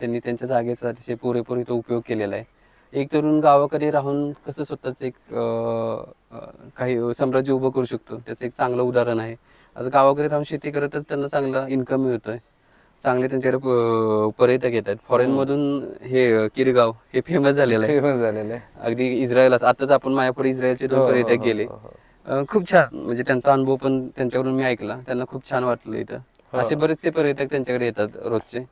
त्यांनी त्यांच्या जागेचा अतिशय पुरेपूर इथं उपयोग केलेला आहे. एक तरुण गावाकडे राहून कसं स्वतःच एक काही साम्राज्य उभं करू शकतो? त्याचं एक चांगलं उदाहरण आहे. आज गावाकडे राहून शेती करतच त्यांना चांगला इन्कम मिळतोय. चांगले त्यांच्याकडे पर्यटक येतात. फॉरेन मधून हे किरगाव हे फेमस झालेलं आहे. फेमस झालेलं आहे. अगदी इस्रायल आताच आपण मायापुढे इस्रायलचे दोन हो, हो, पर्यटक हो, गेले. खूप छान. म्हणजे त्यांचा अनुभव पण त्यांच्याकडून मी ऐकला. त्यांना खूप छान वाटलं इथं. असे बरेचसे पर्यटक त्यांच्याकडे येतात रोजचे.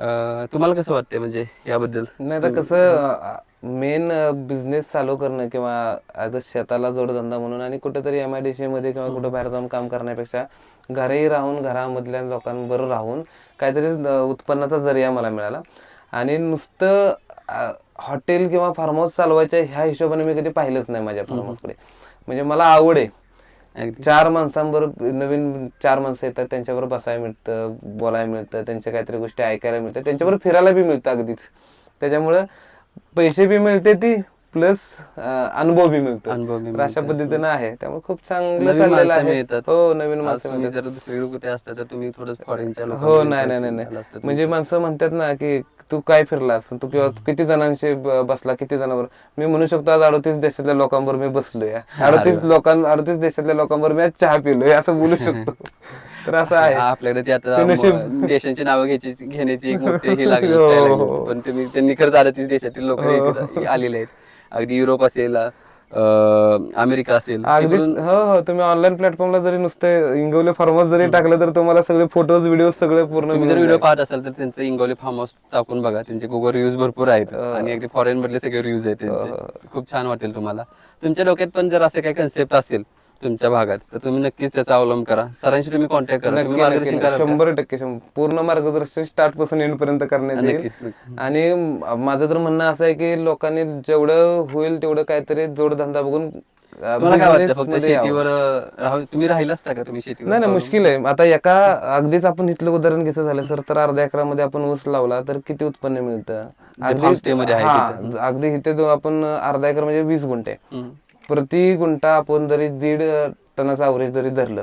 तुम्हाला कसं वाटतंय म्हणजे याबद्दल? नाही तर कसं मेन बिझनेस चालू करणं किंवा अ शेताला जोडधंदा म्हणून आणि कुठेतरी एम आय डी सी मध्ये किंवा कुठे बाहेर जाऊन काम करण्यापेक्षा घरी राहून घरामधल्या लोकांबरोबर राहून काहीतरी उत्पन्नाचा जरिया मला मिळाला. आणि नुसतं हॉटेल किंवा फार्म हाऊस चालवायच्या ह्या हिशोबाने मी कधी पाहिलंच नाही माझ्या फार्म हाऊसकडे म्हणजे मला आवड आहे. चार माणसांबरोबर नवीन चार माणसं येतात त्यांच्याबरोबर बसायला मिळतं बोलायला मिळतं त्यांच्या काहीतरी गोष्टी ऐकायला मिळतात त्यांच्याबरोबर फिरायला बी मिळतं अगदीच. त्याच्यामुळं पैसे बी मिळते ती प्लस अनुभव बी मिळतो. अनुभव अशा. पद्धतीनं आहे. त्यामुळे खूप चांगलं चाललेलं आहे. हो नवीन माणसं जर दुसरीकडे कुठे असता तर तुम्ही थोडं हो नाही नाही नाही नाही. म्हणजे माणसं म्हणतात ना की तू काय फिरलास? तू किंवा किती जणांशी बसला किती जणांवर? मी म्हणू शकतो आज अडतीस देशातल्या लोकांबरोबर मी बसलोय. अडतीस लोकां अडतीस देशातल्या लोकांबरोबर मी आज चहा पिलोय असं बोलू शकतो. तर असं आहे. आपल्याकडे ते आता देशांची नावं घ्यायची घेण्याची एक मोठी हे लागली हो, हो. पण तुम्ही त्यांनी खरंच अडतीस देशातील लोक आलेले आहेत. अगदी युरोप असेल अमेरिका असेल तिकडून हो हो तुम्ही ऑनलाईन प्लॅटफॉर्मला जरी नुसते इंगवले फॉर्मस जरी टाकलं तर तुम्हाला सगळे फोटोज व्हिडिओ सगळे पूर्ण तुम्ही जर मिळून व्हिडिओ जाईल. पाहत असाल तर त्यांचं इंगोली फार्म हाऊस टाकून बघा त्यांचे गुगल रिव्ह्यूज भरपूर आहेत. हो. आणि अगदी फॉरेन मधले सगळे रिव्ह्यूज आहेत त्यांचे. खूप छान वाटेल तुम्हाला. तुमच्या डोक्यात पण जर असे काही कन्सेप्ट असेल तुमच्या भागात. तर तुम्ही नक्कीच त्याचा अवलंब करा. सरांशी तुम्ही कॉन्टॅक्ट करा. तुम्ही मार्गदर्शन करा शंभर टक्के शंभर. पूर्ण मार्गदर्शन स्टार्टपासून एंड पर्यंत करण्यात येईल. नक्कीच. आणि माझं तर म्हणणं असं आहे की लोकांनी जेवढं होईल तेवढं काहीतरी जोडधंदा बघून अं, तुम्हाला काय वाटतं? business फक्त मध्ये यावं. शेतीवर अं, राहू तुम्ही राहिला असता का तुम्ही शेतीवर? नाही नाही मुश्किल आहे. आता एका अगदीच आपण इथलं उदाहरण घ्यायचं झालं सर तर अर्ध्या एकरामध्ये आपण ऊस लावला तर किती उत्पन्न मिळतं? farm stay मध्ये आहे हा अगदी इथे जो आपण अर्धा एकर म्हणजे वीस गुंठे. हम्म. प्रति गुंठा आपण जरी दीड टनाचा अवरेज जरी धरलं.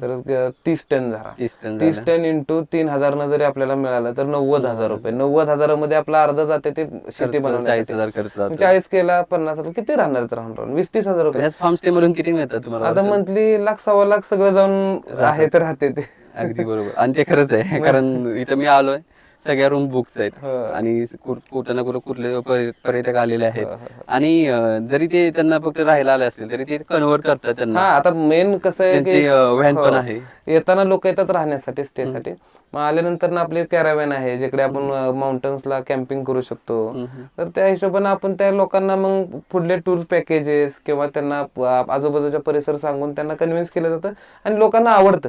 तर तीस टन झाला. तीस टन तीस टन इंटू तीन हजारनं जरी आपल्याला मिळालं तर नव्वद हजार रुपये. नव्वद हजारामध्ये आपला अर्ध जाते ते शेती चाळीस बनवण्यासाठी. हजार. चाळीस केला पन्नास हजार किती राहणार तर राहून राहून? वीस तीस हजार रुपये. फार्म स्टे मधून किती मिळतात तुम्हाला आता? मंथली लाख सव्वा लाख सगळं जाऊन आहे तर राहते ते. अगदी बरोबर. आणि ते खरंच आहे कारण इथं मी आलोय. सगळ्या रूम बुक्स आहेत. आणि कुठं ना कुठं कुठले पर्य- पर्यटक आलेले आहेत. आणि अं, जरी ते त्यांना फक्त राहायला आले असतील तरी ते कन्वर्ट करतात हा त्यांना आता मेन कसं आहे त्यांची की व्हॅन पण हो. आहे. येताना लोक येतात राहण्यासाठी स्टेसाठी मग आल्यानंतर ना आपली कॅराव्हॅन आहे जिकडे आपण माउंटन्सला कॅम्पिंग करू शकतो. तर त्या हिशोबाने आपण त्या लोकांना मग पुढले टूर पॅकेजेस किंवा त्यांना प- आजूबाजूचा परिसर सांगून त्यांना कन्व्हिन्स केलं जातं. आणि लोकांना आवडतं.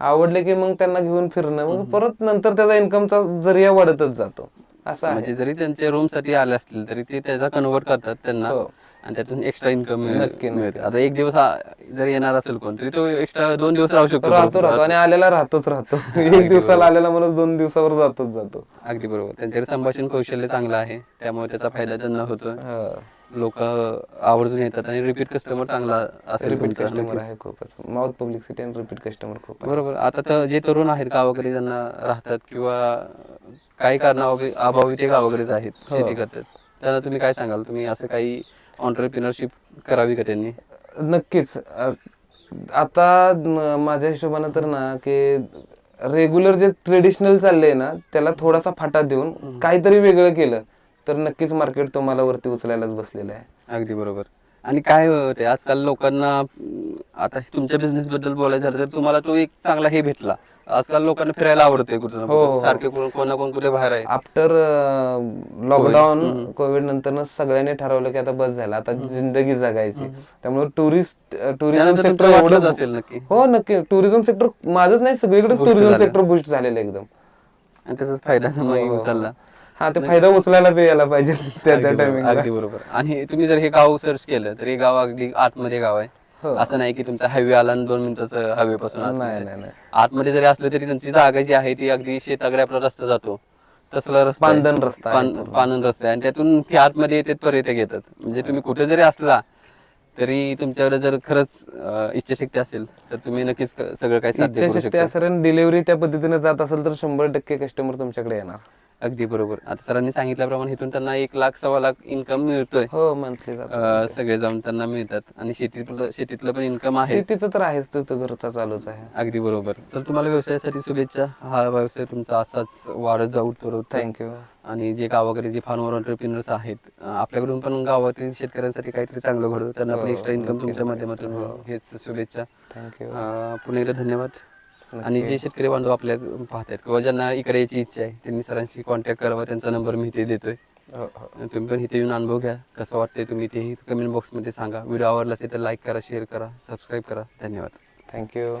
आवडले की मग त्यांना घेऊन फिरणं. मग परत नंतर त्याचा इन्कमचा जरिया वाढतच जातो. असं म्हणजे जरी त्यांच्या रूमसाठी आले असतील तरी ते त्याचा कन्वर्ट करतात त्यांना. हो. आणि त्यातून एक्स्ट्रा इन्कम नक्की, मिळते. आता एक दिवस जर येणार असेल कोण तरी तो एक्स्ट्रा दोन दिवस राहू शकतो. राहतो राहतो. आणि आलेला राहतोच राहतो. एक दिवसाला आलेला माणूस दोन दिवसावर जातोच जातो. अगदी बरोबर. त्यांच्याकडे संभाषण कौशल्य चांगलं आहे. त्यामुळे त्याचा फायदा त्यांना होतो. लोक आवर्जून येतात आणि रिपीट कस्टमर चांगला असेल रिपीट. कस्टमर आहे खूपच. माउथ पब्लिसिटी आणि रिपीट कस्टमर खूप बरोबर. आता तर जे तरुण आहेत गावाकडे ज्यांना राहतात किंवा काही कारणाअभावी अभावी ते गावाकडेच आहेत हो. शेती करतात त्यांना तुम्ही काय सांगाल? तुम्ही असं काही ऑन्टरप्रिनरशिप करावी का त्यांनी? नक्कीच. आता माझ्या हिशोबानं तर ना की रेग्युलर जे ट्रेडिशनल चाललंय ना त्याला थोडासा फाटा देऊन काहीतरी वेगळं केलं. तर नक्कीच मार्केट तुम्हाला वरती उचलायलाच बसलेलं आहे. अगदी बरोबर. आणि काय होते आजकाल लोकांना आता तुमच्या बिझनेस बद्दल बोलायचं झालं तर तुम्हाला तो एक चांगला हे भेटला. आजकाल लोकांना फिरायला आवडते कुठं ना हो, कुठं. हो. सारखे कोण कोण ना कोण कुठे बाहेर आहे. After lockdown Covid. नंतर सगळ्यांनी ठरवलं की आता बस झालं. आता जिंदगी जगायची. त्यामुळे टुरिस्ट टुरिझम त्यानंतर सेक्टर तुमचं वाटलंच असेल नक्की. हो नक्की. टुरिझम सेक्टर माझंच नाही सगळीकडे टुरिझम सेक्टर बुस्ट झालेलं आहे एकदम. आणि त्याचाच फायदा हो, मग उचलला हा ते फायदा उचलायला बी यायला पाहिजे त्या त्या टायमिंगला अगदी बरोबर. आणि तुम्ही जर हे गाव सर्च केलं तर हे गाव अगदी आतमध्ये गाव हो. आहे असं नाही की तुमचा हायवे आला आणि दोन मिनिटाचं हायवे पासून आतमध्ये नाही आहे. नाही नाही. आतमध्ये जरी असलं तरी त्यांची जागा जी आहे ती अगदी शेताकडे आपला रस्ता जातो. तसला रस्ता आहे. पांदण रस्ता आहे पान- पानन रस्ता आहे. आणि त्यातून ते आतमध्ये येतात पर्यटक येतात म्हणजे तुम्ही कुठे जरी असला तरी तुमच्याकडे जर खरंच अं, इच्छाशक्ती असेल तर तुम्ही नक्कीच क- सगळं काही साध्य करू इच्छाशक्ती शकता. असेल डिलिव्हरी त्या पद्धतीने जात असेल तर शंभर टक्के कस्टमर तुमच्याकडे येणार. अगदी बरोबर. आता सरांनी सांगितल्याप्रमाणे इथून त्यांना एक लाख सव्वा लाख इन्कम मिळतोय. हो मंथली अं, सगळे जाऊन त्यांना मिळतात. आणि शेतीतलं शेतीतलं पण इन्कम आहे. शेतीचं तर आहेच तिथं घरचा चालूच आहे. अगदी बरोबर. तर तुम्हाला व्यवसायासाठी शुभेच्छा. हा व्यवसाय तुमचा असाच वाढत जाऊ तर थँक्यू आणि जे गावाकडे जे फार्मर ऑन्टरप्रिनर्स आहेत अं, आपल्याकडून पण गावातील शेतकऱ्यांसाठी काहीतरी चांगलं घडू त्यांना पण हो, एक्स्ट्रा इन्कम नक्कीच, तुमच्या. माध्यमातून हो. हेच शुभेच्छा. थँक्यू अं, पुन्हा एकदा धन्यवाद. आणि. जे शेतकरी बांधव आपल्या पाहतात किंवा ज्यांना इकडे यायची इच्छा आहे त्यांनी सरांशी कॉन्टॅक्ट करावा त्यांचा नंबर मी इथे देतोय. हो हो. तुम्ही पण इथे येऊन अनुभव घ्या कसं वाटतंय तुम्ही तेही कमेंट बॉक्समध्ये सांगा. व्हिडिओ आवडला असेल तर लाईक करा शेअर करा सबस्क्राईब करा. धन्यवाद. थँक्यू